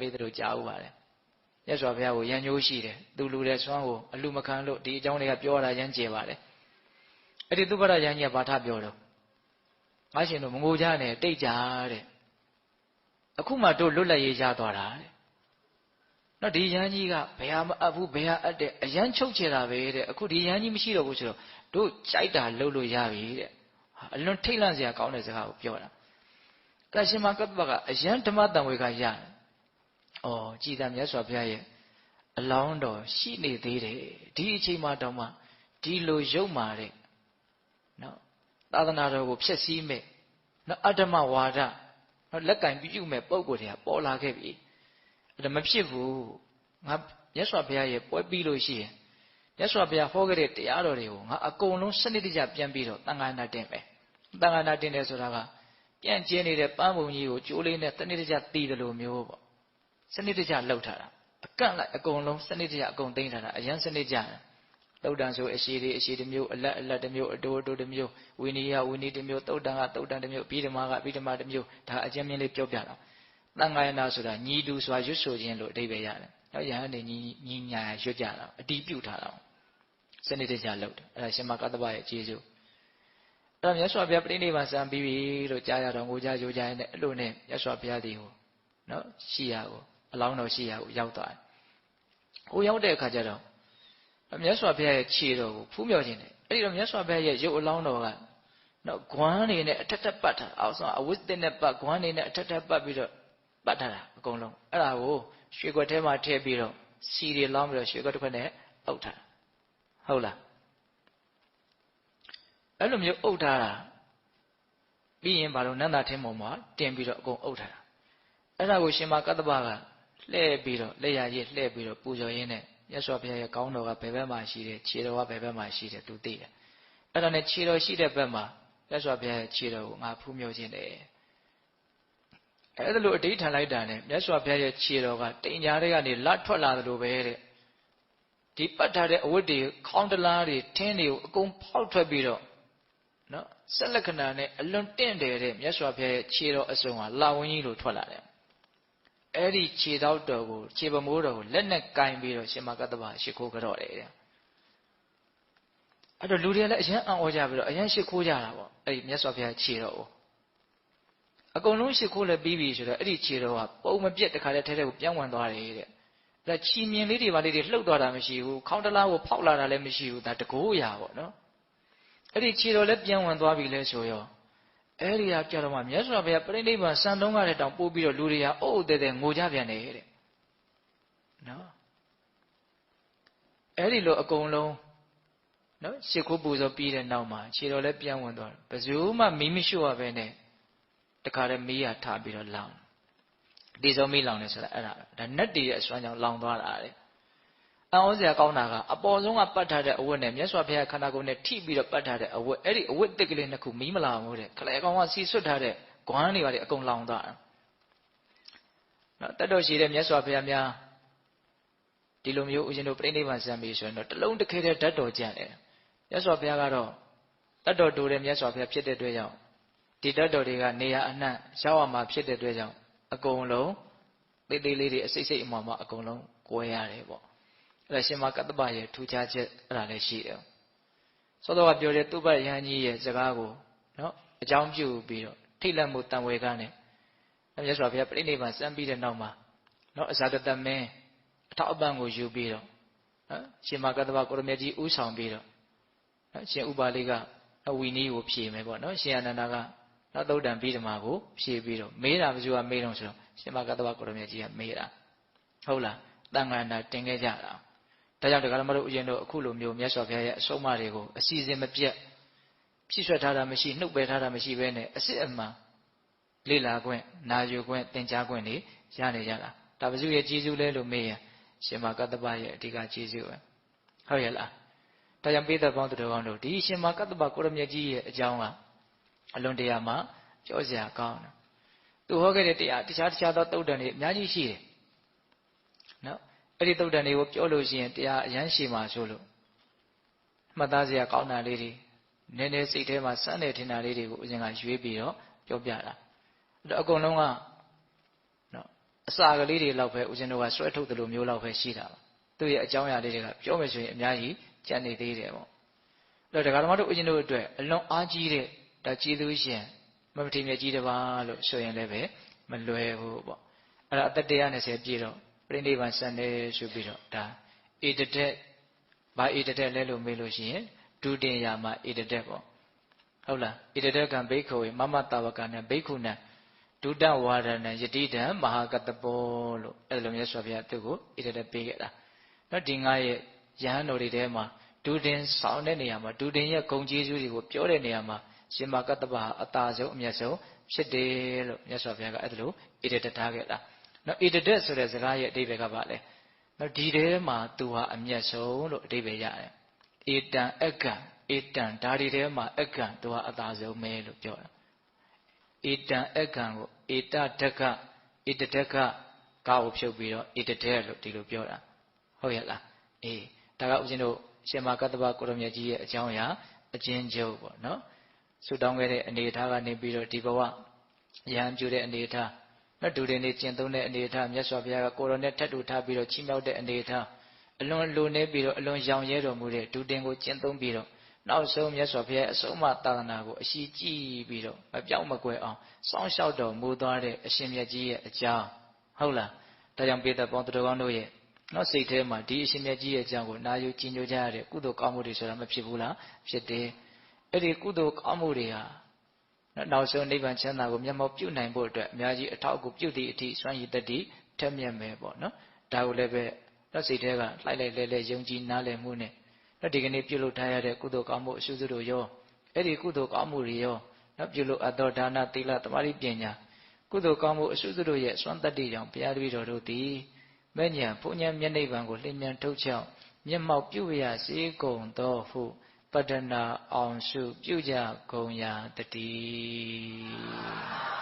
ပေးသလိုကြားဥပါတယ်မြတ်စွာဘုရားကိုရန်ညိုးရှိတယ်သူလူတဲ့ဆွမ်းကိုအလူမခံလို့ဒီအကြောင်းတွေကပြောတာရမ်းကျေပါတယ်အဲ့ဒီသုဘရရန်ကြီးကဘာထပြောတော့ငါရှင်တို့မငိုကြနဲ့တိတ်ကြတဲ့အခုမှတို့လွတ်လပ်ရေးရသွားတာတဲ့နော်ဒီရန်ကြီးကဘယ်ဟာမအပ်ဘူးဘယ်ဟာအပ်တဲ့အရန်ချုပ်ချယ်တာပဲတဲ့အခုဒီရန်ကြီးမရှိတော့ဘူးဆိုတော့တို့ကြိုက်တာလုပ်လို့ရပြီတဲ့အလွန်ထိတ်လန့်စရာကောင်းတဲ့စကားကိုပြောတာကရှင်မကပ္ပကအရန်ဓမ္မတန်ဝေကရတယ်။ အော်ကြည်သာမြတ်စွာဘုရားရဲ့အလောင်းတော်ရှိနေသေးတယ်ဒီအချိန်မှတောင်မှဒီလိုရုပ်မာတဲ့နော်သာသနာတော်ကိုဖျက်ဆီးမဲ့နော်အတ္တမဝါဒနော်လက်ကင်ပြုမဲ့ပုံကိုယ်တွေကပေါ်လာခဲ့ပြီအဲ့ဒါမဖြစ်ဘူးငါမြတ်စွာဘုရားရဲ့ပွဲပြီးလို့ရှိရင်မြတ်စွာဘုရားဟောခဲ့တဲ့တရားတော်တွေကိုငါအကုန်လုံးစနစ်တကျပြန်ပြီးတော့တန်ခါနာတင်မယ်တန်ခါနာတင်တယ်ဆိုတာကပြန့်ကျင်းနေတဲ့ပန်းပုံကြီးကိုကျိုးလေးနဲ့စနစ်တကျတီးတယ်လို့မျိုးပေါ့ စနစ်တကျလှုပ်ထားတာအကန့်လိုက်အကုန်လုံးစနစ်တကျအကုန်သိမ်းထားတာအရန်စနစ်ကျတယ်သုတ်တန်ဆိုအရှိတွေအရှိတစ်မျိုးအလက်အလက်တစ်မျိုးအတိုးအတိုးတစ်မျိုးဝိနည်းဝိနည်းတစ်မျိုးသုတ်တန်ကသုတ်တန်တစ်မျိုးပြီးဓမ္မကပြီးဓမ္မတစ်မျိုးဒါအကျဉ်းမြင့်လေးပြောပြတာတန်ခါယနာဆိုတာညီတူစွာရွတ်ဆိုခြင်းလို့အဓိပ္ပာယ်ရတယ်။နော်ယဟန်နေညီညီညာရွတ်ကြတာအတီးပြုတ်ထားတာစနစ်တကျလုပ်တယ်အဲ့ဒါရှင်မကတ္တဗရဲ့အခြေစုအဲ့တော့မြတ်စွာဘုရားပြိဋိဘံစံပြီးပြီလို့ကြားရတော့ငိုကြကြိုကြရင်လည်းအဲ့လိုနဲ့မြတ်စွာဘုရားဒီကိုနော်ရှိရကို အလောင်းတော်ရှိရကိုရောက်သွားတယ်။ဟိုရောက်တဲ့အခါကျတော့မြတ်စွာဘုရားရဲ့ခြေတော်ကိုဖူးမြော်ခြင်းတယ်အဲ့ဒီတော့မြတ်စွာဘုရားရဲ့ရုပ်အလောင်းတော်ကနော်ဂွမ်းနေနဲ့အထက်ထက်ပတ်ထားအောင်ဆိုအဝိသနဲ့ပတ်ဂွမ်းနေနဲ့အထက်ထက်ပတ်ပြီးတော့ပတ်ထားတာအကုန်လုံးအဲ့ဒါကိုရွှေခွက်ထဲမှာထည့်ပြီးတော့စီတွေလောင်းပြီးတော့ရွှေခွက်တစ်ခွက်နဲ့အုပ်ထားဟုတ်လားအဲ့လိုမျိုးအုပ်ထားတာပြီးရင်ဘာလို့နန္တာထင်းပေါ်မှာတင်ပြီးတော့အကုန်အုပ်ထားတာအဲ့ဒါကိုရှင်မကတ္တပက လှည့်ပြီးတော့လက်ရရည်လှည့်ပြီးတော့ပူဇော်ရင်းနဲ့မြတ်စွာဘုရားရဲ့ကောင်းတော်ကဘယ်ဘက်မှာရှိတယ်ခြေတော်ကဘယ်ဘက်မှာရှိတယ်သူသိတယ်အဲ့ဒါနဲ့ခြေတော်ရှိတဲ့ဘက်မှာမြတ်စွာဘုရားရဲ့ခြေတော်ကိုငါဖူးမြော်ခြင်းတယ်အဲ့ဒါလိုအဋိဌာန်လိုက်တာနဲ့မြတ်စွာဘုရားရဲ့ခြေတော်ကတိမ်ညာတွေကနေလတ်ထွက်လာသလိုပဲတဲ့ဒီပတ်ထားတဲ့အဝတ်တွေခေါင်းတလားတွေထင်းတွေကိုအကုန်ဖောက်ထွက်ပြီးတော့နော်ဆက်လက္ခဏာနဲ့အလွန်တင့်တယ်တဲ့မြတ်စွာဘုရားရဲ့ခြေတော်အစုံဟာလာဝင်းကြီးလိုထွက်လာတယ် အဲ့ဒီခြေတော့တော်ကိုခြေပမိုးတော်ကိုလက်နဲ့ကင်ပြီးတော့ရှင်မကတ္တဗရှိခိုးကြတော့တယ်တဲ့အဲ့တော့လူတွေကလည်းအရန်အံ့ဩကြပြီးတော့အရန်ရှိခိုးကြတာပေါ့အဲ့ဒီမြတ်စွာဘုရားခြေတော်ကိုအကုန်လုံးရှိခိုးလည်းပြီးပြီဆိုတော့အဲ့ဒီခြေတော်ကပုံမပြက်တခါတည်းထဲထဲကိုပြန်ဝင်သွားတယ်တဲ့အဲ့ဒါချီမြင်လေးတွေပါလေးတွေလှုပ်သွားတာမရှိဘူးခေါင်းတလားကိုဖောက်လာတာလည်းမရှိဘူးဒါတကိုးရပါပေါ့နော်အဲ့ဒီခြေတော်လည်းပြန်ဝင်သွားပြီလဲဆိုရော အဲ့ဒီကကြတော့မှမြတ်စွာဘုရားပြိဋိဘံစံတုံးကတဲ့တောင်ပို့ပြီးတော့လူတွေဟာအုပ်အုပ်တဲတဲငိုကြပြန်တယ်တဲ့နော်အဲ့ဒီလိုအကုန်လုံးနော်ရှ िख ိုးပူဇော်ပြီးတဲ့နောက်မှာခြေတော်လည်းပြန်ဝင်သွားတယ်ဘယ်သူမှမီးမရှိရပဲနဲ့တခါတည်းမီးရထားပြီးတော့လောင်ဒီစုံမီးလောင်နေဆိုတာအဲ့ဒါဒါနတ်တည်ရဲ့အစွမ်းကြောင့်လောင်သွားတာတဲ့အံ့ ဩစရာကောင်းတာကအပေါ်ဆုံးကပတ်ထားတဲ့အဝတ်နဲ့မြတ်စွာဘုရားခန္ဓာကိုယ်နဲ့ထိပြီးတော့ပတ်ထားတဲ့အဝတ်အဲ့ဒီအဝတ်တစ်ကလေးနှစ်ခုမီးမလာဘူးတဲ့ခလဲကောင်ကစီဆွတ်ထားတဲ့ဂွမ်းတွေပါလေအကုန်လောင်သွားတာနော်တတ်တော်ရှိတဲ့မြတ်စွာဘုရားများဒီလိုမျိုးဦးဇင်းတို့ပြိဋိဘံစံပြီဆိုရင်တော့တလုံးတစ်ခဲတဲ့ဓာတ်တော်ကြံ့တယ်မြတ်စွာဘုရားကတော့တတ်တော်တူတဲ့မြတ်စွာဘုရားဖြစ်တဲ့အတွက်ကြောင့်ဒီဓာတ်တော်တွေကနေရာအနှံ့ရောက်ရမှာဖြစ်တဲ့အတွက်ကြောင့်အကုန်လုံးသေးသေးလေးတွေအစိတ်စိတ်အမှောင်မှအကုန်လုံးကွဲရတယ်ပေါ့ အဲ့ဒါရှင်မကတ္တပရဲ့ထူခြားချက်အဲ့ဒါလည်းရှိတယ်သောတော်ကပြောတဲ့သူပ္ပယဟန်ကြီးရဲ့စကားကိုနော်အကြောင်းပြုပြီးတော့ထိတ်လန့်မှုတန်ဝေကနဲ့မြတ်စွာဘုရားပြိဋိဘံစံပြီးတဲ့နောက်မှာနော်အဇာတတမင်းအထောက်အပံ့ကိုယူပြီးတော့နော်ရှင်မကတ္တပကိုရမေကြီးဥဆောင်ပြီးတော့နော်ရှင်ဥပါလိကအဝီနီးကိုဖြေမယ်ပေါ့နော်ရှင်အနန္ဒာကနော်သုတ်တံပြီးဓမ္မကိုဖြေပြီးတော့မေးတာဘယ်သူကမေးတော့ဆိုတော့ရှင်မကတ္တပကိုရမေကြီးကမေးတာဟုတ်လားတန်ခါန္ဓာတင်ခဲ့ကြတာ ဒါကြောင့်တရားဓမ္မတို့ဥယျာဉ်တို့အခုလိုမျိုးမြတ်စွာဘုရားရဲ့အဆုံးအမတွေကိုအစီအစဉ်မပြတ်ဖြည့်ဆွတ်ထားတာမရှိနှုတ်ပယ်ထားတာမရှိဘဲနဲ့အစစ်အမှန်လေ့လာခွင့်နာယူခွင့်သင်ကြားခွင့်တွေရနေကြတာဒါပစုရဲ့ကျေးဇူးလဲလို့မေးရင်ရှင်မကတ္တပရဲ့အဓိကကျေးဇူးပဲဟုတ်ရဲ့လားဒါကြောင့်ပိဿပေါင်းသူတော်ကောင်းတို့ဒီရှင်မကတ္တပကိုရမြတ်ကြီးရဲ့အကြောင်းကအလွန်တရာမှပြောစရာကောင်းတယ်သူဟောခဲ့တဲ့တရားတခြားတခြားသောတုတ်တန်တွေအများကြီးရှိတယ်နော် အဲ့ဒီတုတ်တန်တွေကိုပြောလို့ရှိရင်တရားအရန်ရှိမှာဆိုလို့မှတ်သားစရာကောင်းတာလေးတွေနည်းနည်းစိတ်ထဲမှာစမ်းနေထင်တာလေးတွေကိုအရင်ကရွေးပြီးတော့ပြောပြတာအဲ့တော့အကုန်လုံးကနော်အစာကလေးတွေလောက်ပဲဦးဇင်းတို့ကဆွဲထုတ်တယ်လို့မျိုးလောက်ပဲရှိတာပါသူ့ရဲ့အကြောင်းအရာလေးတွေကပြောမယ်ဆိုရင်အများကြီးကြံနေသေးတယ်ပေါ့အဲ့တော့ဒကာဓမ္မတို့ဦးဇင်းတို့အတွက်အလွန်အားကြီးတဲ့ဒါကျေးဇူးရှင်မမထေမြတ်ကြီးတပါးလို့ဆိုရင်လည်းပဲမလွယ်ဘူးပေါ့အဲ့ဒါအသက်120ပြည့်တော့ ပြိဋိဘံဆန်တယ်ဆိုပြီးတော့ဒါဧတတက်ဘာဧတတက်လဲလို့မေးလို့ရှိရင်ဒုတင်ယာမှာဧတတက်ပေါ့ဟုတ်လားဣတတကံဘိက္ခဝေမမတဝကနံဘိက္ခုနံဒုတဝါဒနံယတိတံမဟာကတပောလို့အဲ့လိုမျိုးဆိုပြသူ့ကိုဣတတပေးခဲ့တာနော်ဒီငါရဲ့ယဟန်တော်တွေထဲမှာဒုတင်ဆောင်တဲ့နေရာမှာဒုတင်ရဲ့ဂုံကျေးဇူးတွေကိုပြောတဲ့နေရာမှာရှင်မကတ္တပဟာအတာဆုံးအမျက်ဆုံးဖြစ်တယ်လို့မြတ်စွာဘုရားကအဲ့ဒါလို့ဣတတထားခဲ့တာ နော်ဣတတဆိုတဲ့စကားရဲ့အဓိပ္ပာယ်ကဘာလဲနော်ဒီထဲမှာသူဟာအမျက်ဆုံးလို့အဓိပ္ပာယ်ရတယ်ဧတံအက္ကံဧတံဒါဒီထဲမှာအက္ကံသူဟာအသာဆုံးပဲလို့ပြောတာဧတံအက္ကံကိုဧတဓကဧတဓကကာကိုဖြုတ်ပြီးတော့ဧတတဲလို့ဒီလိုပြောတာဟုတ်ရဲ့လားအေးဒါကဦးဇင်းတို့ရှင်မကတ္တဗကိုရမြတ်ကြီးရဲ့အကြောင်းအရာအချင်းချုပ်ပေါ့နော်ဆူတောင်းခဲ့တဲ့အနေအထားကနေပြီးတော့ဒီဘဝရဟန်းပြုတဲ့အနေအထား နော်ဒူတွေနေကျင့်သုံးတဲ့အနေအထားမြတ်စွာဘုရားကကိုရောနဲ့ထပ်တူထားပြီးတော့ချီးမြှောက်တဲ့အနေအထားအလွန်လိုနေပြီးတော့အလွန်ရောင်ရဲတော်မူတဲ့ဒူတင်ကိုကျင့်သုံးပြီးတော့နောက်ဆုံးမြတ်စွာဘုရားအဆုံးအမသာသနာကိုအရှိကြည့်ပြီးတော့မပြောင်းမကွယ်အောင်စောင့်ရှောက်တော်မူသွားတဲ့အရှင်မြတ်ကြီးရဲ့အကြောင်းဟုတ်လားဒါကြောင့်ပေသက်ပေါင်းတော်ကောင်းတို့ရဲ့နော်စိတ်ထဲမှာဒီအရှင်မြတ်ကြီးရဲ့အကြောင်းကိုနာယူကြည်ညိုကြရတဲ့ကုသိုလ်ကောင်းမှုတွေဆိုတာမဖြစ်ဘူးလားဖြစ်တယ်အဲ့ဒီကုသိုလ်ကောင်းမှုတွေဟာ နောက်ဆုံးနိဗ္ဗာန်ချမ်းသာကိုမျက်မှောက်ပြုနိုင်ဖို့အတွက်အများကြီးအထောက်အကူပြုသည့်အထိစွမ်းရည်တတိထက်မြက်မယ်ပေါ့နော်ဒါကိုလည်းပဲတော့စိတ်ထဲကလှိုက်လိုက်လဲလဲယုံကြည်နားလည်မှုနဲ့နော်ဒီကနေ့ပြုလုပ်ထားရတဲ့ကုသိုလ်ကောင်းမှုအရှုစုတို့ရောအဲ့ဒီကုသိုလ်ကောင်းမှုတွေရောနော်ပြုလုပ်အပ်သောဒါနသီလသမာဓိပညာကုသိုလ်ကောင်းမှုအရှုစုတို့ရဲ့စွမ်းတတ္တိကြောင့်ဘုရားတပည့်တော်တို့သည်မဲ့ညာဘုံညာမျက်နှိပ်ပံကိုလင်းမြန်ထုတ်ချောင်းမျက်မှောက်ပြုရစေကုန်သောဟု ပတ္တနာအောင်စုပြုကြကုန်ရာတည်း